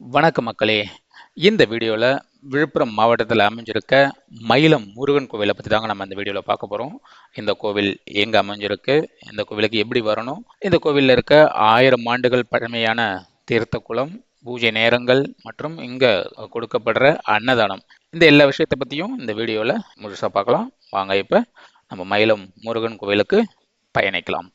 வணக்க மக்களே. இந்த வீடியோவில் விழுப்புரம் மாவட்டத்தில் அமைஞ்சிருக்க மயிலம் முருகன் கோவிலை பற்றி தாங்க நம்ம இந்த வீடியோவில் பார்க்க போகிறோம் இந்த கோவில் எங்கே அமைஞ்சிருக்கு? இந்த கோவிலுக்கு எப்படி வரணும்? இந்த கோவிலில் இருக்க ஆயிரம் ஆண்டுகள் பழமையான தீர்த்த குளம் பூஜை நேரங்கள் மற்றும் இங்கே கொடுக்கப்படுற அன்னதானம். இந்த எல்லா விஷயத்தை பற்றியும் இந்த வீடியோவில் முழுசாக பார்க்கலாம். வாங்க இப்போ நம்ம மயிலம் முருகன் கோவிலுக்கு பயணிக்கலாம்.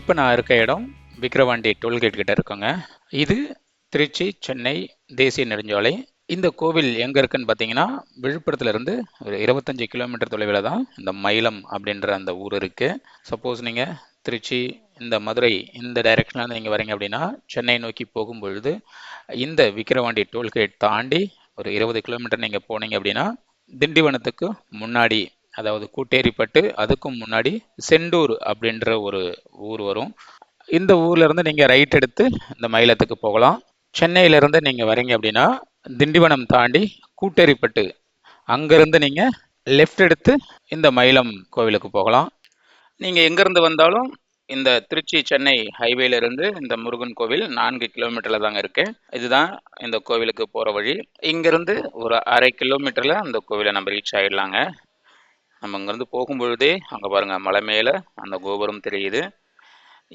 இப்போ நான் இருக்க இடம் விக்ரவாண்டி டோல்கேட் கிட்ட இருக்கோங்க. இது திருச்சி சென்னை தேசிய நெடுஞ்சாலை. இந்த கோவில் எங்கே இருக்குன்னு பார்த்தீங்கன்னா விழுப்புரத்துலேருந்து ஒரு இருபத்தஞ்சி கிலோமீட்டர் தொலைவில் தான் இந்த மயிலம் அப்படின்ற அந்த ஊர் இருக்குது சப்போஸ் நீங்கள் திருச்சி இந்த மதுரை இந்த டைரெக்ஷனில் நீங்கள் வரீங்க அப்படின்னா சென்னை நோக்கி போகும்பொழுது இந்த விக்கிரவாண்டி டோல்கேட் தாண்டி ஒரு இருபது கிலோமீட்டர் நீங்கள் போனீங்க அப்படின்னா திண்டிவனத்துக்கு முன்னாடி அதாவது கூட்டேரிப்பட்டு அதுக்கும் முன்னாடி செண்டூர் அப்படின்ற ஒரு ஊர் வரும். இந்த ஊர்லேருந்து நீங்கள் ரைட் எடுத்து இந்த மயிலத்துக்கு போகலாம். சென்னையிலேருந்து நீங்கள் வரீங்க அப்படின்னா திண்டிவனம் தாண்டி கூட்டேரிப்பட்டு அங்கேருந்து நீங்கள் லெஃப்ட் எடுத்து இந்த மயிலம் கோவிலுக்கு போகலாம். நீங்கள் எங்கேருந்து வந்தாலும் இந்த திருச்சி சென்னை ஹைவேலேருந்து இந்த முருகன் கோவில் நான்கு கிலோமீட்டரில் தாங்க இருக்கு. இதுதான் இந்த கோவிலுக்கு போகிற வழி. இங்கேருந்து ஒரு அரை கிலோமீட்டரில் அந்த கோவிலை நம்ம ரீச் ஆகிடலாங்க நம்ம இங்கேருந்து போகும்பொழுதே அங்கே பாருங்கள் மலை மேலே அந்த கோபுரம் தெரியுது.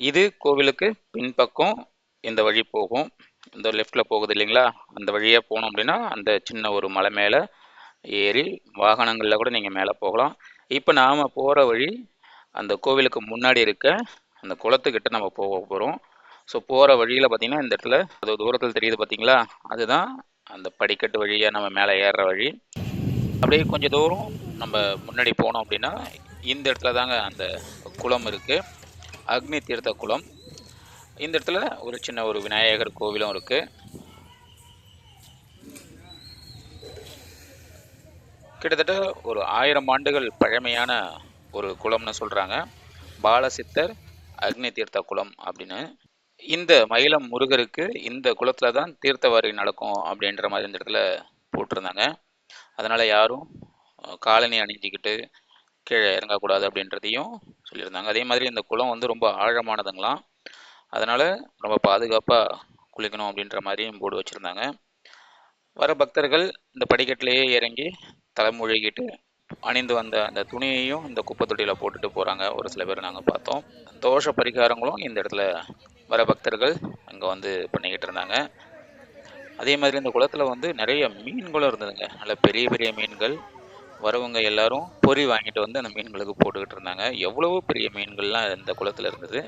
இது கோவிலுக்கு பின்பக்கம் இந்த வழி போகும். இந்த லெஃப்டில் போகுது இல்லைங்களா? அந்த வழியாக போனோம் அப்படின்னா அந்த சின்ன ஒரு மலை மேலே ஏறி வாகனங்களில் கூட நீங்கள் மேலே போகலாம். இப்போ நாம் போகிற வழி அந்த கோவிலுக்கு முன்னாடி இருக்க அந்த குளத்துக்கிட்ட நம்ம போக போகிறோம் ஸோ போகிற வழியில் பார்த்திங்கன்னா இந்த இடத்துல அது தூரத்தில் தெரியுது பார்த்தீங்களா அதுதான் அந்த படிக்கட்டு வழியாக நம்ம மேலே ஏறுற வழி. அப்படியே கொஞ்சம் தூரம் நம்ம முன்னாடி போனோம் அப்படின்னா இந்த இடத்துல தாங்க அந்த குளம் இருக்குது அக்னி தீர்த்த குளம். இந்த இடத்துல ஒரு சின்ன ஒரு விநாயகர் கோவிலும் இருக்குது கிட்டத்தட்ட ஒரு ஆயிரம் ஆண்டுகள் பழமையான ஒரு குளம்னு சொல்கிறாங்க பாலசித்தர் அக்னி தீர்த்த குளம் அப்படின்னு. இந்த மயிலம் முருகருக்கு இந்த குளத்தில் தான் தீர்த்தவாரி நடக்கும் அப்படின்ற மாதிரி இந்த இடத்துல போட்டிருந்தாங்க. அதனால் யாரும் காலனி அணிஞ்சிக்கிட்டு கீழே இறங்கக்கூடாது அப்படின்றதையும் சொல்லியிருந்தாங்க. அதே மாதிரி இந்த குளம் வந்து ரொம்ப ஆழமானதுங்களாம். அதனால் ரொம்ப பாதுகாப்பாக குளிக்கணும் அப்படின்ற மாதிரியும் போர்டு வச்சுருந்தாங்க. வர பக்தர்கள் இந்த படிக்கட்டிலேயே இறங்கி தலைமுழுகிட்டு அணிந்து வந்த அந்த துணியையும் இந்த குப்பை தொட்டியில் போட்டுட்டு போகிறாங்க ஒரு சில பேர் நாங்கள் பார்த்தோம். தோஷ பரிகாரங்களும் இந்த இடத்துல வர பக்தர்கள் அங்கே வந்து பண்ணிக்கிட்டு இருந்தாங்க. அதே மாதிரி இந்த குளத்தில் வந்து நிறைய மீன்களும் இருந்ததுங்க. நல்ல பெரிய பெரிய மீன்கள் வரவங்க எல்லாரும் பொறி வாங்கிட்டு வந்து அந்த மீன்களுக்கு போட்டுக்கிட்டு இருந்தாங்க. எவ்வளவோ பெரிய மீன்கள்லாம் இந்த குளத்தில் இருந்தது.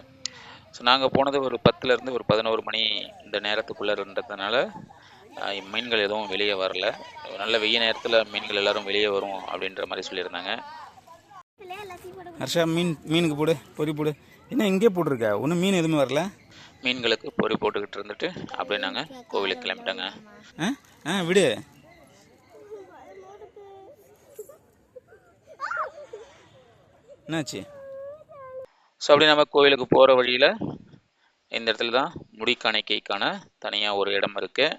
ஸோ நாங்கள் போனது ஒரு பத்துலேருந்து ஒரு பதினோரு மணி இந்த நேரத்துக்குள்ளே இருந்ததுனால மீன்கள் எதுவும் வெளியே வரல. நல்ல வெய்ய நேரத்தில் மீன்கள் எல்லாரும் வெளியே வரும் அப்படின்ற மாதிரி சொல்லியிருந்தாங்க. ஹர்ஷா மீன் மீனுக்கு போடு பொறி போடு. என்ன இங்கே போட்டிருக்க? ஒன்றும் மீன் எதுவுமே வரல? மீன்களுக்கு பொறி போட்டுக்கிட்டு இருந்துட்டு அப்படியே நாங்கள் கோவிலுக்கு கிளம்பிட்டோங்க. ஆ? ஆ விடு. என்னாச்சு? ஸோ அப்படி நம்ம கோவிலுக்கு போகிற வழியில் இந்த இடத்துல தான் முடிக்காணிக்கைக்கான தனியாக ஒரு இடம் இருக்குது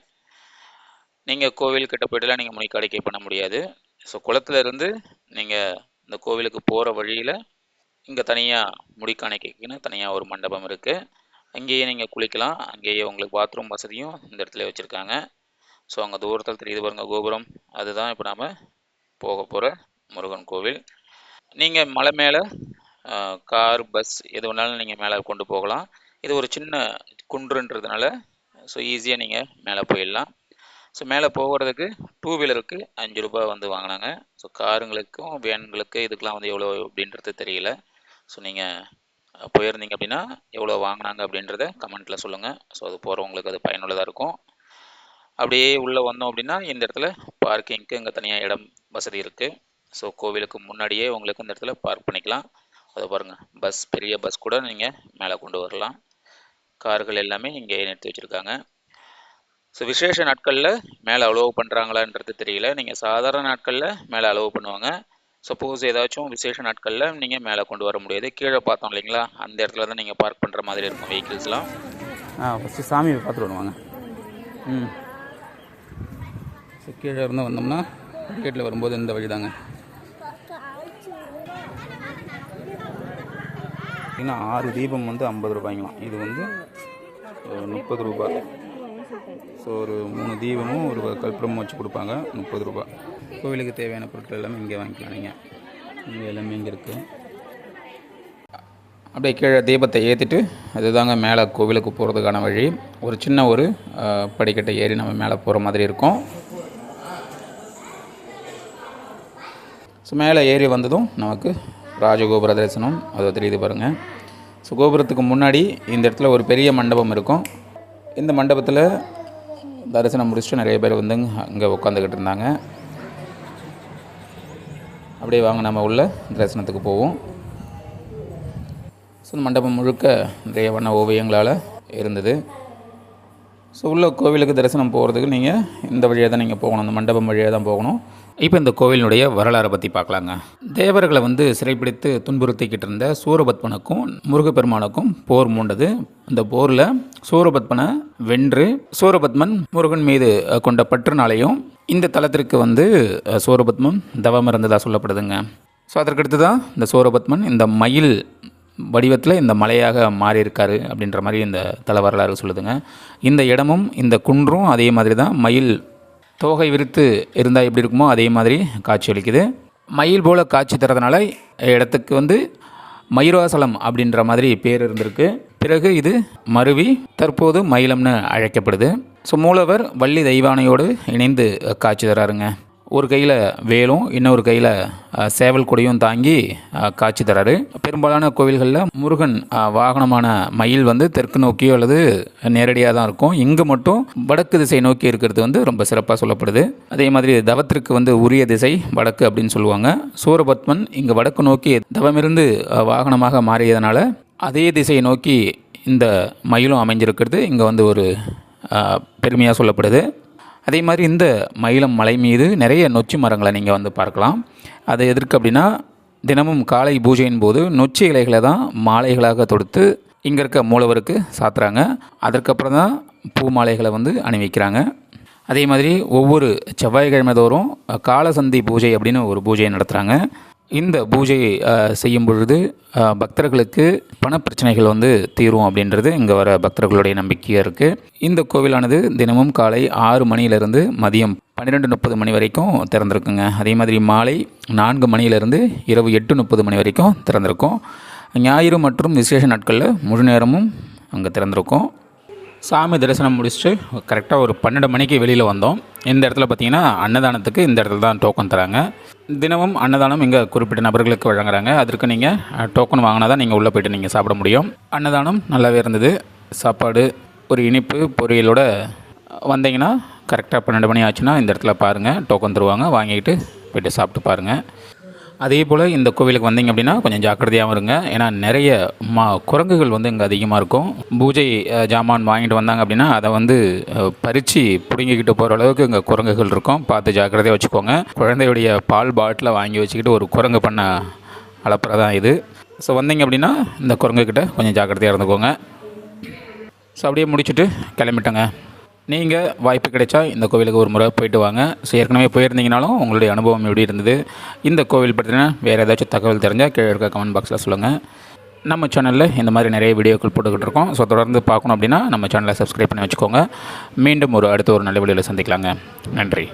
நீங்கள் கோவில்கிட்ட போய்ட்டுலாம் நீங்கள் முடிக்காணிக்கை பண்ண முடியாது. ஸோ குளத்துலேருந்து நீங்கள் இந்த கோவிலுக்கு போகிற வழியில் இங்கே தனியாக முடிக்காணிக்கைக்குன்னு தனியாக ஒரு மண்டபம் இருக்குது அங்கேயே நீங்கள் குளிக்கலாம். அங்கேயே உங்களுக்கு பாத்ரூம் வசதியும் இந்த இடத்துல வச்சுருக்காங்க. ஸோ அங்கே தூரத்தில் தெரியுது பாருங்கள் கோபுரம். அதுதான் இப்போ நாம் போக போகிற முருகன் கோவில். நீங்கள் மலை மேலே கார் பஸ் எது வேணாலும் நீங்கள் மேலே கொண்டு போகலாம். இது ஒரு சின்ன குன்றுன்றதுனால ஸோ ஈஸியாக நீங்கள் மேலே போயிடலாம். ஸோ மேலே போகிறதுக்கு டூ வீலருக்கு அஞ்சு ரூபாய் வந்து வாங்கினாங்க. ஸோ காருங்களுக்கும் வேன்களுக்கு இதுக்கெலாம் வந்து எவ்வளோ அப்படின்றது தெரியல. ஸோ நீங்கள் போயிருந்தீங்க அப்படின்னா எவ்வளோ வாங்கினாங்க அப்படின்றத கமெண்ட்டில் சொல்லுங்கள் ஸோ அது போகிறவங்களுக்கு அது பயனுள்ளதாக இருக்கும். அப்படியே உள்ளே வந்தோம் அப்படின்னா இந்த இடத்துல பார்க்கிங்க்கு இங்கே தனியாக இடம் வசதி இருக்குது ஸோ கோவிலுக்கு முன்னாடியே உங்களுக்கு இந்த இடத்துல பார்க் பண்ணிக்கலாம். அதை பாருங்கள் பஸ் பெரிய பஸ் கூட நீங்கள் மேலே கொண்டு வரலாம். கார்கள் எல்லாமே இங்கே நிறுத்தி வச்சுருக்காங்க. ஸோ விசேஷ நாட்களில் மேலே அலோவ் பண்ணுறாங்களான்றது தெரியல. நீங்கள் சாதாரண நாட்களில் மேலே அலோவ் பண்ணுவாங்க. சப்போஸ் ஏதாச்சும் விசேஷ நாட்களில் நீங்கள் மேலே கொண்டு வர முடியாது. கீழே பார்த்தோம் இல்லைங்களா? அந்த இடத்துல தான் நீங்கள் பார்க் பண்ணுற மாதிரி இருக்கும் வெஹிக்கிள்ஸ்லாம் ஆ ஃபஸ்ட்டு சாமியை பார்த்துட்டு வருவாங்க ம். ஸோ கீழே இருந்து வந்தோம்னா கேட்டில் வரும்போது இந்த வழி தாங்க ஏன்னா ஆறு தீபம் வந்து ஐம்பது ரூபாய்ங்களாம். இது வந்து முப்பது ரூபாய் ஸோ ஒரு மூணு தீபமும் ஒரு கற்பூரமும் வச்சு கொடுப்பாங்க முப்பது ரூபாய் கோவிலுக்கு தேவையான பொருட்கள் எல்லாமே இங்கே வாங்கிக்கலாம் நீங்கள் இங்கே எல்லாமே இங்கே இருக்குது அப்படியே கீழே தீபத்தை ஏற்றிட்டு அதுதாங்க மேலே கோவிலுக்கு போகிறதுக்கான வழி. ஒரு சின்ன ஒரு படிக்கட்டை ஏறி நம்ம மேலே போகிற மாதிரி இருக்கும். ஸோ மேலே ஏறி வந்ததும் நமக்கு ராஜகோபுர தரிசனம் அது தெரியுது பாருங்கள் ஸோ கோபுரத்துக்கு முன்னாடி இந்த இடத்துல ஒரு பெரிய மண்டபம் இருக்கும். இந்த மண்டபத்தில் தரிசனம் முடிச்சுட்டு நிறைய பேர் வந்து அங்கே உட்காந்துக்கிட்டு இருந்தாங்க. அப்படியே வாங்க நம்ம உள்ள தரிசனத்துக்கு போவோம். ஸோ இந்த மண்டபம் முழுக்க நிறைய வண்ண ஓவியங்களால் இருந்தது. ஸோ உள்ள கோவிலுக்கு தரிசனம் போகிறதுக்கு நீங்கள் இந்த வழியாக தான் நீங்கள் போகணும். அந்த மண்டபம் வழியாக தான் போகணும். இப்போ இந்த கோவிலினுடைய வரலாறை பற்றி பார்க்கலாங்க. தேவர்களை வந்து சிறைப்பிடித்து துன்புறுத்திக்கிட்டு இருந்த சூரபத்மனுக்கும் முருகப்பெருமானுக்கும் போர் மூண்டது. இந்த போரில் சூரபத்மனை வென்று சூரபத்மன் முருகன் மீது கொண்ட பற்றுனாலையும் இந்த தலத்திற்கு வந்து சூரபத்மன் தவம் இருந்ததாக சொல்லப்படுதுங்க. ஸோ அதற்கடுத்து தான் இந்த சூரபத்மன் இந்த மயில் வடிவத்தில் இந்த மலையாக மாறியிருக்காரு அப்படின்ற மாதிரி இந்த தல வரலாறு சொல்லுதுங்க. இந்த இடமும் இந்த குன்றும் அதே மாதிரி தான் மயில் தோகை விரித்து இருந்தால் எப்படி இருக்குமோ அதே மாதிரி காட்சி அளிக்குது. மயில் போல் காட்சி தரதுனால இடத்துக்கு வந்து மயூராசலம் அப்படின்ற மாதிரி பேர் இருந்திருக்கு. பிறகு இது மருவி தற்போது மயிலம்னு அழைக்கப்படுது. ஸோ மூலவர் வள்ளி தெய்வானையோடு இணைந்து காட்சி தராருங்க ஒரு கையில் வேலும் இன்னொரு கையில் சேவல் கொடியும் தாங்கி காட்சி தராரு. பெரும்பாலான கோவில்களில் முருகன் வாகனமான மயில் வந்து தெற்கு நோக்கியோ அல்லது நேரடியாக தான் இருக்கும். இங்கே மட்டும் வடக்கு திசை நோக்கி இருக்கிறது வந்து ரொம்ப சிறப்பாக சொல்லப்படுது. அதே மாதிரி தவத்திற்கு வந்து உரிய திசை வடக்கு அப்படின்னு சொல்லுவாங்க. சூரபத்மன் இங்கே வடக்கு நோக்கி தவமிருந்து வாகனமாக மாறியதனால அதே திசையை நோக்கி இந்த மயிலும் அமைஞ்சிருக்கிறது. இங்கே வந்து ஒரு பெருமையாக சொல்லப்படுது. அதே மாதிரி இந்த மயிலம் மலை மீது நிறைய நொச்சி மரங்களை நீங்கள் வந்து பார்க்கலாம். அது எதற்கு அப்படின்னா தினமும் காலை பூஜையின் போது நொச்சி இலைகளை தான் மாலைகளாக தொடுத்து இங்கே இருக்க மூலவருக்கு சாத்துறாங்க. அதற்கப்புறம் தான் பூ மாலைகளை வந்து அணிவிக்கிறாங்க. அதே மாதிரி ஒவ்வொரு செவ்வாய்க்கிழமை தோறும் காலசந்தி பூஜை அப்படின்னு ஒரு பூஜையை நடத்துகிறாங்க இந்த பூஜை செய்யும் பொழுது பக்தர்களுக்கு பணப்பிரச்சனைகள் வந்து தீரும் அப்படின்றது இங்கே வர பக்தர்களுடைய நம்பிக்கையாக இருக்குது இந்த கோவிலானது தினமும் காலை ஆறு மணியிலிருந்து மதியம் பன்னிரெண்டு முப்பது மணி வரைக்கும் திறந்திருக்குங்க. அதே மாதிரி மாலை நான்கு மணியிலிருந்து இரவு எட்டு முப்பது மணி வரைக்கும் திறந்திருக்கும். ஞாயிறு மற்றும் விசேஷ நாட்களில் முழு நேரமும் அங்கே திறந்திருக்கும். சாமி தரிசனம் முடிச்சுட்டு கரெக்டாக ஒரு பன்னெண்டு மணிக்கு வெளியில் வந்தோம். இந்த இடத்துல பார்த்தீங்கன்னா அன்னதானத்துக்கு இந்த இடத்துல தான் டோக்கன் தராங்க. தினமும் அன்னதானம் இங்கே குறிப்பிட்ட நபர்களுக்கு வழங்குறாங்க. அதற்கு நீங்கள் டோக்கன் வாங்கினா தான் நீங்கள் உள்ளே போய்ட்டு நீங்கள் சாப்பிட முடியும். அன்னதானம் நல்லாவே இருந்தது. சாப்பாடு ஒரு இனிப்பு பொரியலோட வந்தீங்கன்னா கரெக்டாக பன்னெண்டு மணி ஆச்சுன்னா இந்த இடத்துல பாருங்கள் டோக்கன் தருவாங்க. வாங்கிட்டு போயிட்டு சாப்பிட்டு பாருங்கள் அதே போல் இந்த கோவிலுக்கு வந்தீங்க அப்படின்னா கொஞ்சம் ஜாக்கிரதையாகவும் இருங்க. ஏன்னா நிறைய மா குரங்குகள் வந்து இங்கே அதிகமாக இருக்கும். பூஜை ஜாமான் வாங்கிட்டு வந்தாங்க அப்படின்னா அதை வந்து பறித்து பிடுங்கிக்கிட்டு போகிற அளவுக்கு இங்கே குரங்குகள் இருக்கும். பார்த்து ஜாக்கிரதையாக வச்சுக்கோங்க. குழந்தையுடைய பால் பாட்டிலை வாங்கி வச்சுக்கிட்டு ஒரு குரங்கு பண்ண அளப்புற தான் இது. ஸோ வந்தீங்க அப்படின்னா இந்த குரங்குக்கிட்ட கொஞ்சம் ஜாக்கிரதையாக இருந்துக்கோங்க. ஸோ அப்படியே முடிச்சுட்டு கிளம்பிட்டேங்க. நீங்கள் வாய்ப்பு கிடைச்சா இந்த கோவிலுக்கு ஒரு முறை போயிட்டு வாங்க. ஸோ ஏற்கனவே போயிருந்தீங்கனாலும் உங்களுடைய அனுபவம் எப்படி இருந்தது? இந்த கோவில் பற்றின வேறு ஏதாச்சும் தகவல் தெரிஞ்சால் கீழே இருக்க கமெண்ட் பாக்ஸில் சொல்லுங்கள் நம்ம சேனலில் இந்த மாதிரி நிறைய வீடியோக்கள் போட்டுக்கிட்டு இருக்கோம். ஸோ தொடர்ந்து பார்க்கணும் அப்படின்னா நம்ம சேனலை சப்ஸ்கிரைப் பண்ணி வச்சுக்கோங்க. மீண்டும் ஒரு அடுத்த ஒரு நல்ல வீடியோவில் சந்திக்கலாங்க. நன்றி.